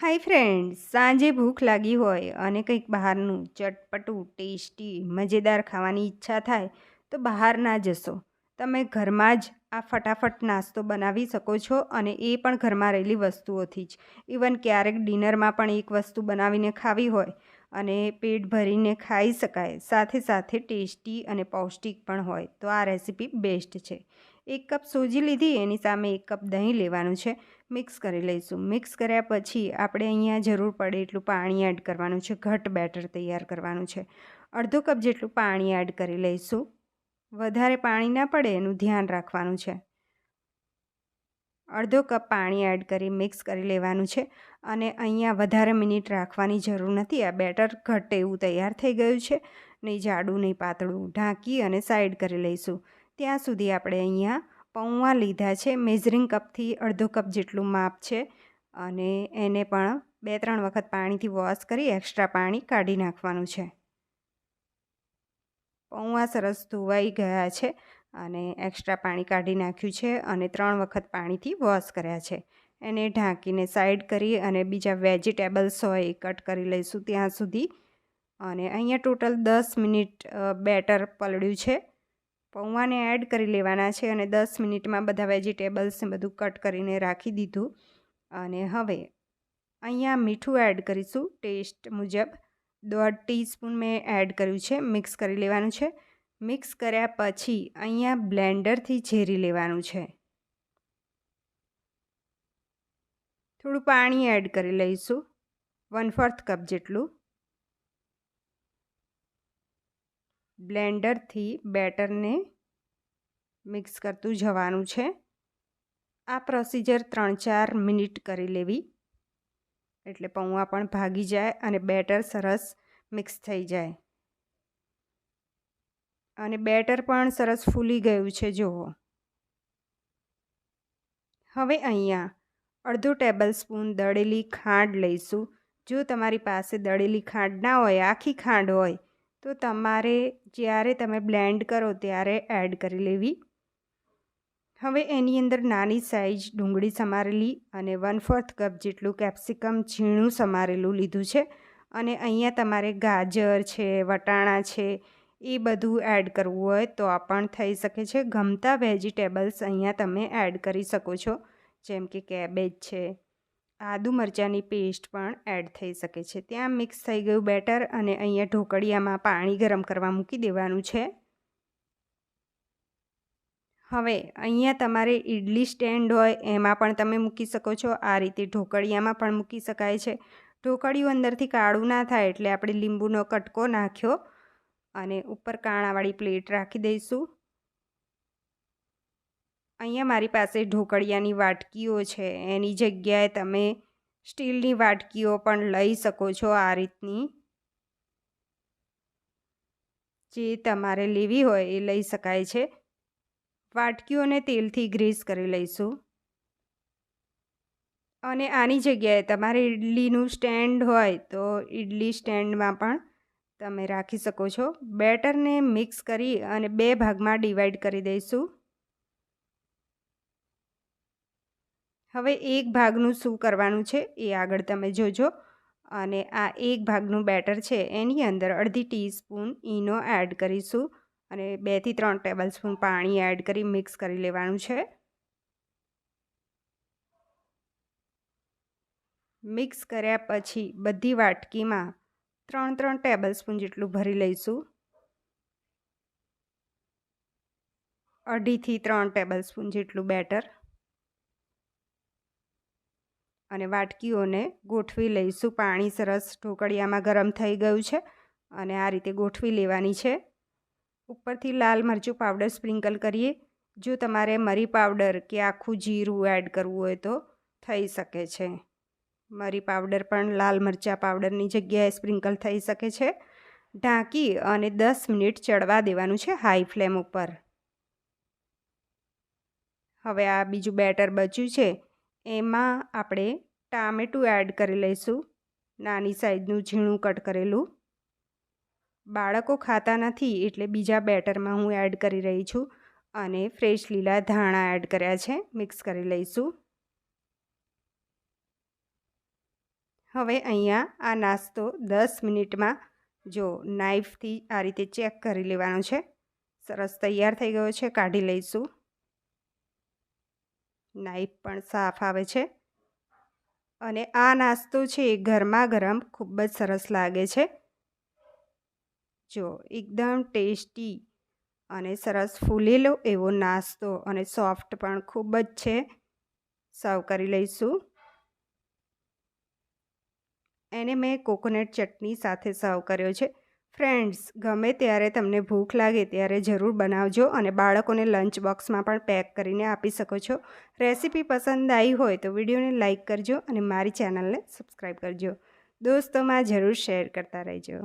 Hi friends, સાંજે ભૂખ લાગી હોય અને કંઈક બહારનું ચટપટું, ટેસ્ટી, મજેદાર ખાવાની ઈચ્છા થાય, તો બહાર ના જશો. તમે ઘરમાં જ આ ફટાફટ નાસ્તો બનાવી શકો છો અને એ પણ ઘરમાં રહેલી વસ્તુઓથી જ. ઇવન ક્યારેક ડિનરમાં પણ એક વસ્તુ બનાવીને ખાવી હોય અને પેટ ભરીને ખાઈ શકાય. સાથે સાથે ટેસ્ટી અને પૌષ્ટિક પણ હોય. તો આ રેસીપી બેસ્ટ છે. એક કપ સોજી લીધી, એની સામે એક કપ દહીં લેવાનું છે. મિક્સ કરી લઈશું. મિક્સ કર્યા પછી આપણે અહીંયા જરૂર પડે એટલું પાણી એડ કરવાનું છે. ઘટ બેટર તૈયાર કરવાનું છે. અડધો કપ જેટલું પાણી એડ કરી લઈશું. વધારે પાણી ના પડે, એનું ધ્યાન રાખવાનું છે. અડધો કપ પાણી એડ કરી મિક્સ કરી લેવાનું છે અને અહીંયા વધારે મિનિટ રાખવાની જરૂર નથી. આ બેટર ઘટ એવું તૈયાર થઈ ગયું છે. નહીં જાડું, નહીં પાતળું. ઢાંકી અને સાઈડ કરી લઈશું. ત્યાં સુધી આપણે અહીંયા પૌવા લીધા છે. મેઝરિંગ કપથી અડધો કપ જેટલું માપ છે અને એને પણ બે ત્રણ વખત પાણીથી વોશ કરી એક્સ્ટ્રા પાણી કાઢી નાખવાનું છે. પૌવા સરસ ધોવાઈ ગયા છે. અને એક્સ્ટ્રા પાણી કાઢી નાખ્યું છે અને ત્રણ વખત પાણીથી વોશ કર્યા છે. એને ઢાંકીને સાઈડ કરી અને બીજા વેજીટેબલ્સ હોય એ કટ કરી લઈશું ત્યાં સુધી. અને અહીંયા ટોટલ દસ મિનિટ બેટર પલળ્યું છે. પૌવાને એડ કરી લેવાના છે અને દસ મિનિટમાં બધા વેજીટેબલ્સને બધું કટ કરીને રાખી દીધું. અને હવે અહીંયા મીઠું એડ કરીશું ટેસ્ટ મુજબ. દોઢ ટીસ્પૂન મેં એડ કર્યું છે મિક્સ કરી લેવાનું છે. મિક્સ કર્યા પછી અહીંયા બ્લેન્ડરથી ઝેરી લેવાનું છે. થોડું પાણી એડ કરી લઈશું, વન ફોર્થ કપ જેટલું. બ્લેન્ડરથી બેટરને મિક્સ કરતું જવાનું છે. આ પ્રોસીજર ત્રણ ચાર મિનિટ કરી લેવી, એટલે પૌવા પણ ભાગી જાય અને બેટર સરસ મિક્સ થઈ જાય. અને બેટર પણ સરસ ફૂલી ગયું છે, જુઓ. હવે અહીંયા અડધો ટેબલ સ્પૂન દળેલી ખાંડ લઈશું. જો તમારી પાસે દળેલી ખાંડ ના હોય, આખી ખાંડ હોય, તો તમારે જ્યારે તમે બ્લેન્ડ કરો ત્યારે એડ કરી લેવી. હવે એની અંદર નાની સાઇઝ ડુંગળી સમારેલી અને વન ફોર્થ કપ જેટલું કેપ્સિકમ ઝીણું સમારેલું લીધું છે. અને અહીંયા તમારે ગાજર છે, વટાણા છે એ બધું એડ કરવું હોય તો આ પણ થઈ શકે છે. ગમતા વેજીટેબલ્સ અહીંયા તમે એડ કરી શકો છો, જેમ કે કેબેજ છે, આદુ મરચાંની પેસ્ટ પણ એડ થઈ શકે છે. ત્યાં મિક્સ થઈ ગયું બેટર અને અહીંયા ઢોકળિયામાં પાણી ગરમ કરવા મૂકી દેવાનું છે. હવે અહીંયા તમારે ઇડલી સ્ટેન્ડ હોય એમાં પણ તમે મૂકી શકો છો. આ રીતે ઢોકળિયામાં પણ મૂકી શકાય છે. ઢોકળિયું અંદરથી કાળું ના થાય એટલે આપણે લીંબુનો કટકો નાખ્યો. અને ઉપર કાણાવાળી પ્લેટ રાખી દઈશું. અહીંયા મારી પાસે ઢોકળિયાની વાટકીઓ છે. એની જગ્યાએ તમે સ્ટીલની વાટકીઓ પણ લઈ શકો છો આ રીતની. જે તમારે લેવી હોય એ લઈ શકાય છે. વાટકીઓને તેલથી ગ્રીસ કરી લઈશું. અને આની જગ્યાએ તમારે ઇડલીનું સ્ટેન્ડ હોય તો ઇડલી સ્ટેન્ડમાં પણ તમે રાખી શકો છો. બેટરને મિક્સ કરી અને બે ભાગમાં ડિવાઈડ કરી દઈશું. હવે એક ભાગનું શું કરવાનું છે એ આગળ તમે જોજો. અને આ એક ભાગનું બેટર છે. એની અંદર અડધી ટીસ્પૂન ઈનો એડ કરીશું. અને બેથી ત્રણ ટેબલ સ્પૂન પાણી એડ કરી મિક્સ કરી લેવાનું છે. મિક્સ કર્યા પછી બધી વાટકીમાં ત્રણ ત્રણ ટેબલ સ્પૂન જેટલું ભરી લઈશું. અઢીથી ત્રણ ટેબલ સ્પૂન જેટલું બેટર. અને વાટકીઓને ગોઠવી લઈશું. પાણી સરસ ઢોકળિયામાં ગરમ થઈ ગયું છે અને આ રીતે ગોઠવી લેવાની છે. ઉપરથી લાલ મરચું પાવડર સ્પ્રિંકલ કરીએ. જો તમારે મરી પાવડર કે આખું જીરું એડ કરવું હોય તો થઈ શકે છે. મરી પાવડર પણ લાલ મરચાં પાવડરની જગ્યાએ સ્પ્રિંકલ થઈ શકે છે. ઢાંકી અને દસ મિનિટ ચડવા દેવાનું છે હાઈ ફ્લેમ ઉપર. હવે આ બીજું બેટર બચ્યું છે. એમાં આપણે ટામેટું એડ કરી લઈશું. નાની સાઈઝનું ઝીણું કટ કરેલું. બાળકો ખાતા નથી એટલે બીજા બેટરમાં હું એડ કરી રહી છું. અને ફ્રેશ લીલા ધાણા એડ કર્યા છે, મિક્સ કરી લઈશું. હવે અહીંયા આ નાસ્તો દસ મિનિટમાં જો નાઈફથી આ રીતે ચેક કરી લેવાનો છે. સરસ તૈયાર થઈ ગયો છે, કાઢી લઈશું. નાઈફ પણ સાફ આવે છે. અને આ નાસ્તો છે એ ગરમા ગરમ ખૂબ જ સરસ લાગે છે. જો એકદમ ટેસ્ટી અને સરસ ફૂલેલો એવો નાસ્તો અને સોફ્ટ પણ ખૂબ જ છે. સર્વ કરી લઈશું. એને મેં કોકોનટ ચટણી સાથે સર્વ કર્યો છે. ફ્રેન્ડ્સ, ગમે ત્યારે તમને ભૂખ લાગે ત્યારે જરૂર બનાવજો અને બાળકોને લંચ બોક્સમાં પણ પેક કરીને આપી શકો છો. રેસીપી પસંદ આવી હોય તો વિડીયોને લાઇક કરજો અને મારી ચેનલને સબસ્ક્રાઈબ કરજો. દોસ્તોમાં જરૂર શેર કરતા રહેજો.